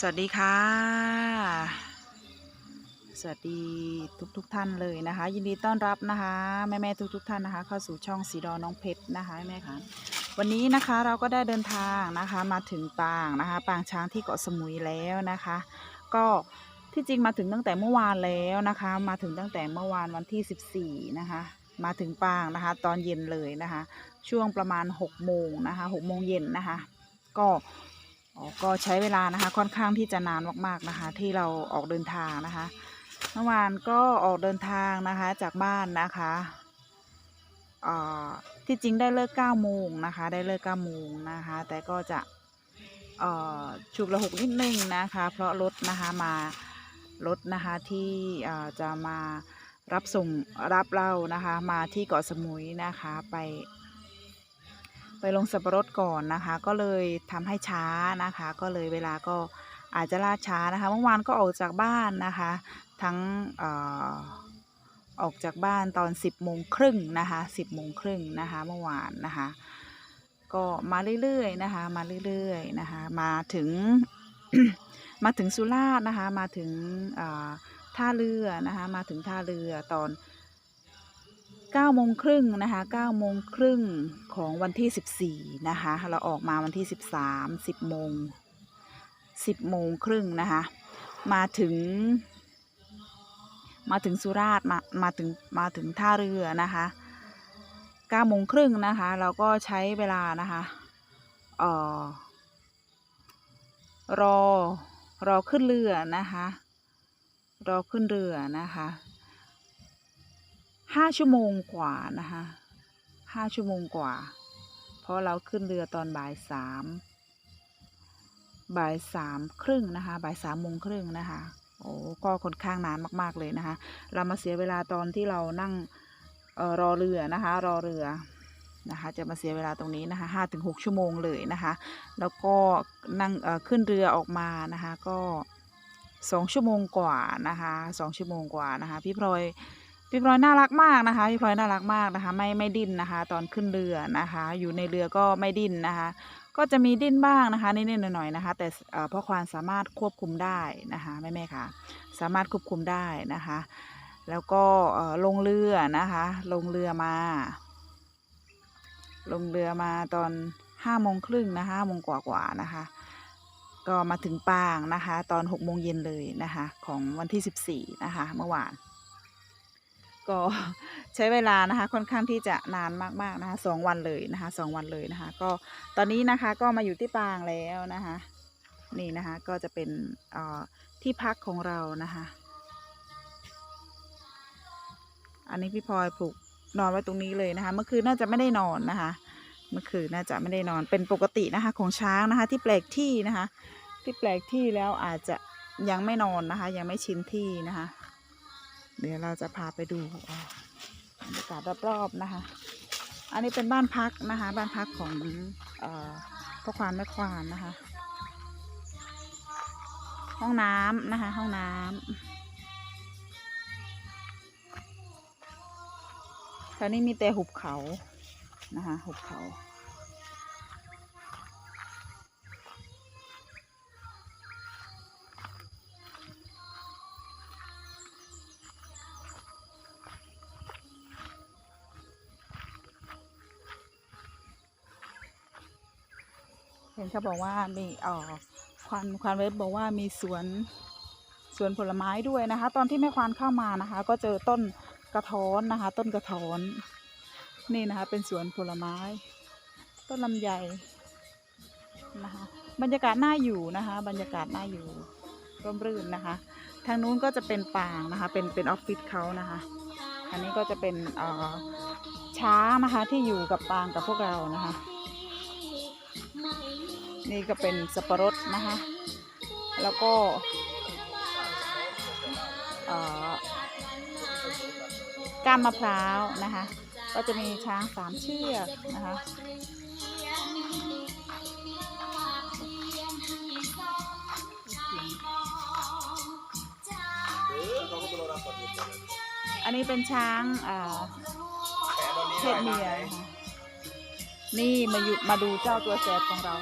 สวัสดีค่ะ สวัสดีทุกทุกท่านเลยนะคะ ยินดีต้อนรับนะคะแม่แม่ทุกทุกท่านนะคะ เข้าสู่ช่องสีดอน้องเพชรนะคะแม่ค่ะวันนี้นะคะเราก็ได้เดินทางนะคะมาถึงปางนะคะปางช้างที่เกาะสมุยแล้วนะคะ ก็ที่จริงมาถึงตั้งแต่เมื่อวานแล้วนะคะ มาถึงตั้งแต่เมื่อวานวันที่ 14 นะคะ มาถึงปางนะคะ ตอนเย็นเลยนะคะ ช่วงประมาณ6โมงนะคะ6โมงเย็นนะคะ ก็ ก็ใช้เวลานะคะค่อนข้างที่จะนานมากๆนะคะ ที่เราออกเดินทางนะคะเมื่อวานก็ออกเดินทางนะคะจากบ้านนะคะอ่อที่จริงได้เลิก9โมงนะคะ ได้เลิก9โมงนะคะ แต่ก็จะอ่อฉุกละหกนิดนึงนะคะ เพราะรถนะคะมารถนะคะที่อ่อจะมารับส่งรับเรานะคะ มาที่เกาะสมุยนะคะไป ไปลงสับปะรดก่อนนะคะ ก็เลยทำให้ช้านะคะ ก็เลยเวลาก็อาจจะล่าช้านะคะเมื่อวานก็ออกจากบ้านนะคะ ทั้งออกจากบ้านตอน 10โมงครึ่งนะคะ10โมงครึ่งนะคะเมื่อวานนะคะ ก็มาเรื่อยๆนะคะ มาเรื่อยๆนะคะมาถึงมาถึงสุราษฎร์นะคะ มาถึงท่าเรือนะคะ มาถึงท่าเรือตอน 9โมงครึ่งนะคะ9โมงครึ่งของวันที่ 14 นะคะ เราออกมาวันที่ 13 10โมง10โมงครึ่งนะคะ มาถึง มาถึงสุราษฎร์มามาถึงมาถึงท่าเรือนะคะ9โมงครึ่งนะคะ เราก็ใช้เวลานะคะเอ่อรอรอขึ้นเรือนะคะ รอขึ้นเรือนะคะ ห้าชั่วโมงกว่านะคะห้าชั่วโมงกว่า เพราะเราขึ้นเรือตอนบ่ายสามบ่ายสามครึ่งนะคะบ่ายสามโมงครึ่งนะคะโอ้ก็ค่อนข้างนานมาก ๆเลยนะคะ เรามาเสียเวลาตอนที่เรานั่งออรอเรือนะคะ รอเรือนะคะ จะมาเสียเวลาตรงนี้นะคะห้าถึงหกชั่วโมงเลยนะคะ แล้วก็นั่งขึ้นเรือออกมานะคะ ก็สองชั่วโมงกว่านะคะสองชั่วโมงกว่านะคะ พี่พลอย พี่พลอยน่ารักมากนะคะพี่พลอยน่ารักมากนะคะ ไม่ไม่ดิ้นนะคะ ตอนขึ้นเรือนะคะ อยู่ในเรือก็ไม่ดิ้นนะคะ ก็จะมีดิ้นบ้างนะคะนิดๆหน่อยๆนะคะ แต่เอ่อพ่อควานสามารถควบคุมได้นะคะแม่แม่ๆค่ะ สามารถควบคุมได้นะคะ แล้วก็ลงเรือนะคะ ลงเรือมา ลงเรือมาตอนห้าโมงครึ่งนะคะโมงกว่าๆนะคะ ก็มาถึงปางนะคะ ตอนหกโมงเย็นเลยนะคะ ของวันที่สิบสี่นะคะ เมื่อวาน ก็ใช้เวลานะคะค่อนข้างที่จะนานมากๆนะคะสองวันเลยนะคะสองวันเลยนะคะ ก็ตอนนี้นะคะก็มาอยู่ที่ปางแล้วนะคะ นี่นะคะก็จะเป็นอ่อที่พักของเรานะคะ อันนี้พี่พลอยปลูกนอนไว้ตรงนี้เลยนะคะ เมื่อคืนน่าจะไม่ได้นอนนะคะ เมื่อคืนน่าจะไม่ได้นอนเป็นปกตินะคะของช้างนะคะ ที่แปลกที่นะคะ ที่แปลกที่แล้วอาจจะยังไม่นอนนะคะ ยังไม่ชินที่นะคะ เดี๋ยวเราจะพาไปดูบรรยากาศรอบๆนะคะ อันนี้เป็นบ้านพักนะคะ บ้านพักของเอ่อพ่อควานแม่ควานนะคะ ห้องน้ำนะคะ ห้องน้ำแถวนี้มีแต่หุบเขานะคะ หุบเขา ห็นเขาบอกว่ามีเอ่อควันควันเว็บบอกว่ามีสวนสวนผลไม้ด้วยนะคะ ตอนที่แม่ควานเข้ามานะคะ ก็เจอต้นกระท้อนนะคะ ต้นกระท้อน นี่นะคะ เป็นสวนผลไม้ ต้นลำไยนะคะ บรรยากาศน่าอยู่นะคะ บรรยากาศน่าอยู่ร่มรื่นนะคะ ทางนู้นก็จะเป็นปางนะคะ เป็นเป็นออฟฟิศเขานะคะ อันนี้ก็จะเป็นช้างนะคะที่อยู่กับปางกับพวกเรานะคะ นี่ก็เป็นสับปะรดนะคะ แล้วก็ก้านมะพร้าวนะคะ ก็จะมีช้างสามเชือกนะคะอันนี้เป็นช้างเพศเมีย นี่มาอยู่มาดูเจ้าตัวแสบของเรา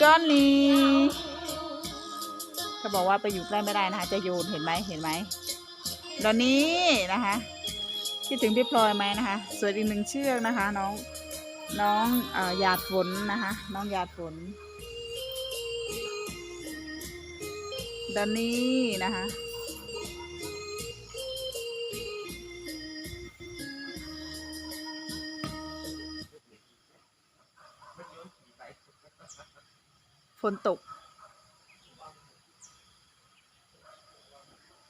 ดอนนี่เขาบอกว่าไปอยู่ใกล้ไม่ได้นะคะ จะโยนเห็นไหมเห็นไหมดอนนี่นะคะคิดถึงพี่พลอยไหมนะคะส่วนอีกหนึ่งเชือกนะคะ น้องน้องหยาดฝนนะคะ น้องหยาดฝนดอนนี่นะคะ นตก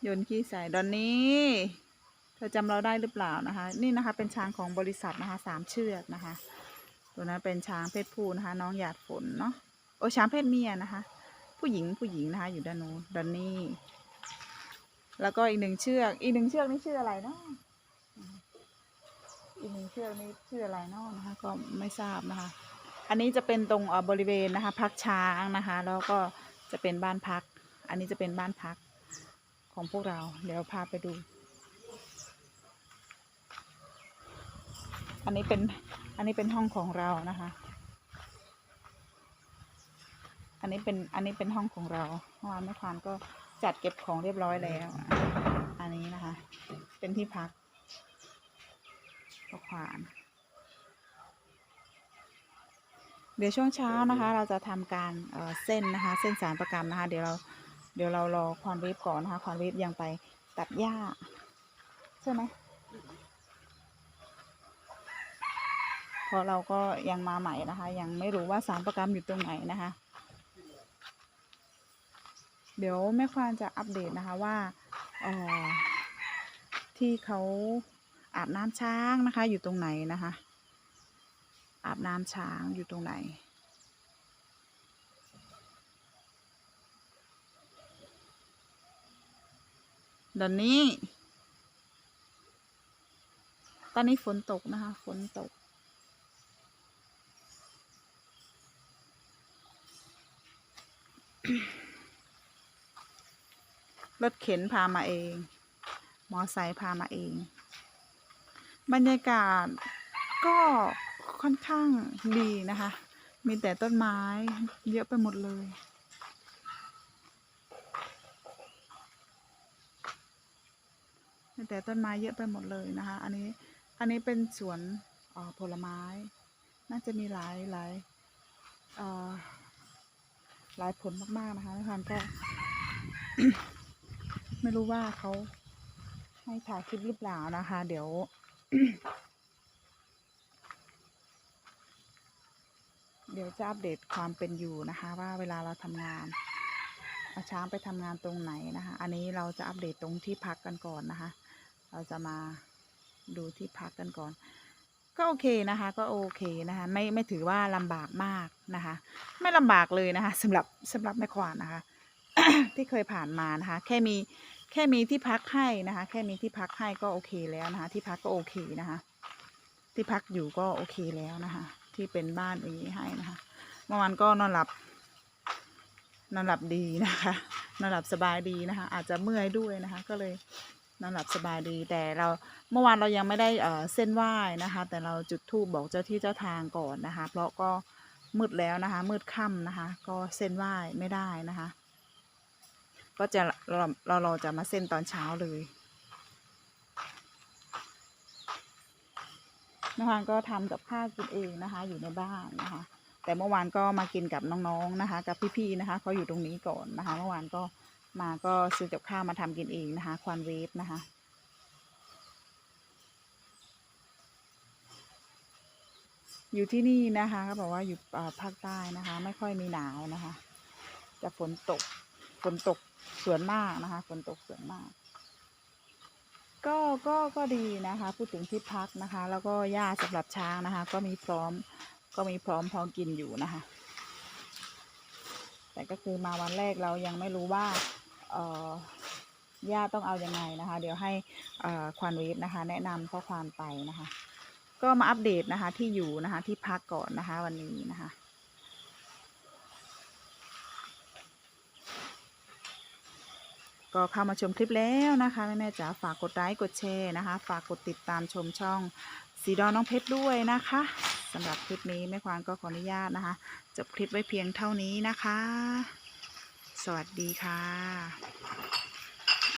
โยนขี้ใส่ดอนนี้ เธอจำเราได้หรือเปล่านะคะ นี่นะคะเป็นช้างของบริษัทนะคะสามเชือกนะคะ ตัวนั้นเป็นช้างเพศผู้นะคะ น้องหยาดฝนเนาะโอ้ช้างเพศเมียนะคะ ผู้หญิงผู้หญิงนะคะ อยู่ด้านโน้นดอนนี่แล้วก็อีกหนึ่งเชือก อีกหนึ่งเชือกนี่ชื่ออะไรเนาะอีกหนึ่งเชือกนี่ชื่ออะไรเนาะนะคะ ก็ไม่ทราบนะคะ อันนี้จะเป็นตรงบริเวณนะคะ พักช้างนะคะ แล้วก็จะเป็นบ้านพัก อันนี้จะเป็นบ้านพักของพวกเรา เดี๋ยวพาไปดู อันนี้เป็น อันนี้เป็นห้องของเรานะคะ อันนี้เป็น อันนี้เป็นห้องของเราเมื่อวานแม่ควานก็จัดเก็บของเรียบร้อยแล้ว อันนี้นะคะ เป็นที่พักพ่อควาน เดี๋ยวช่วงเช้านะคะ เราจะทำการเอ่อเส้นนะคะ เส้นสารประกรรมนะคะ เดี๋ยวเราเดี๋ยวเรารอควานเวฟก่อนนะคะ ควานเวฟยังไปตัดหญ้า ใช่ไหมเพราะเราก็ยังมาใหม่นะคะ ยังไม่รู้ว่าสารประกรรมอยู่ตรงไหนนะคะ เดี๋ยวแม่ควานจะอัปเดตนะคะว่าเอ่อที่เขาอาบน้ำช้างนะคะ อยู่ตรงไหนนะคะ อาบน้ำช้างอยู่ตรงไหนตอนนี้ ตอนนี้ฝนตกนะคะ ฝนตก รถเข็นพามาเอง มอไซค์พามาเอง บรรยากาศก็ ค่อนข้างดีนะคะ มีแต่ต้นไม้เยอะไปหมดเลย มีแต่ต้นไม้เยอะไปหมดเลยนะคะ อันนี้ อันนี้เป็นสวนออผลไม้ น่าจะมีหลายหลายหลายผลมาก ๆ นะคะท่านก็ ไม่รู้ว่าเขาให้ถ่ายคลิปหรือเปล่านะคะ เดี๋ยว ดี๋ยวจะอัปเดตความเป็นอยู่นะคะ ว่าเวลาเราทำงานเอาช้างไปทำงานตรงไหนนะคะ อันนี้เราจะอัปเดตตรงที่พักกันก่อนนะคะ เราจะมาดูที่พักกันก่อน ก็โอเคนะคะ ก็โอเคนะคะ ไม่ไม่ถือว่าลำบากมากนะคะ ไม่ลำบากเลยนะคะสำหรับสำหรับแม่ควานนะคะ ที่เคยผ่านมานะคะ แค่มีแค่มีที่พักให้นะคะ แค่มีที่พักให้ก็โอเคแล้วนะคะ ที่พักก็โอเคนะคะ ที่พักอยู่ก็โอเคแล้วนะคะ ที่เป็นบ้านอย่างนี้ให้นะคะเมื่อวานก็นอนหลับ นอนหลับดีนะคะ นอนหลับสบายดีนะคะ อาจจะเมื่อยด้วยนะคะ ก็เลยนอนหลับสบายดีแต่เราเมื่อวานเรายังไม่ได้เอ่อเส้นไหว้นะคะ แต่เราจุดธูปบอกเจ้าที่เจ้าทางก่อนนะคะ เพราะก็มืดแล้วนะคะ มืดค่ำนะคะ ก็เส้นไหว้ไม่ได้นะคะ ก็จะเราเราเราจะมาเส้นตอนเช้าเลย นะคะก็ทำกับข้าวกินเองนะคะ อยู่ในบ้านนะคะ แต่เมื่อวานก็มากินกับน้องๆนะคะ กับพี่ๆนะคะเขาอยู่ตรงนี้ก่อนนะคะ เมื่อวานก็มาก็ซื้อกับข้าวมาทำกินเองนะคะ ควานเวฟนะคะอยู่ที่นี่นะคะเขาบอกว่าอยู่อ่อภาคใต้นะคะ ไม่ค่อยมีหนาวนะคะ จะฝนตกฝนตกส่วนมากนะคะ ฝนตกส่วนมาก ก็ก็ก็ดีนะคะ พูดถึงที่พักนะคะ แล้วก็หญ้าสำหรับช้างนะคะ ก็มีพร้อมก็มีพร้อมพอกินอยู่นะคะ แต่ก็คือมาวันแรกเรายังไม่รู้ว่าเอ่อย่าต้องเอาอยัางไงนะคะ เดี๋ยวให้ควานเวฟนะคะ แนะนำข้อความไปนะคะ ก็มาอัปเดตนะคะที่อยู่นะคะที่พักก่อนนะคะวันนี้นะคะ ก็เข้ามาชมคลิปแล้วนะคะแม่แม่จ๋าฝากกดไลค์กดแชร์นะคะ ฝากกดติดตามชมช่องสีดอน้องเพชรด้วยนะคะสำหรับคลิปนี้แม่ควานก็ขออนุญาตนะคะ จบคลิปไว้เพียงเท่านี้นะคะ สวัสดีค่ะ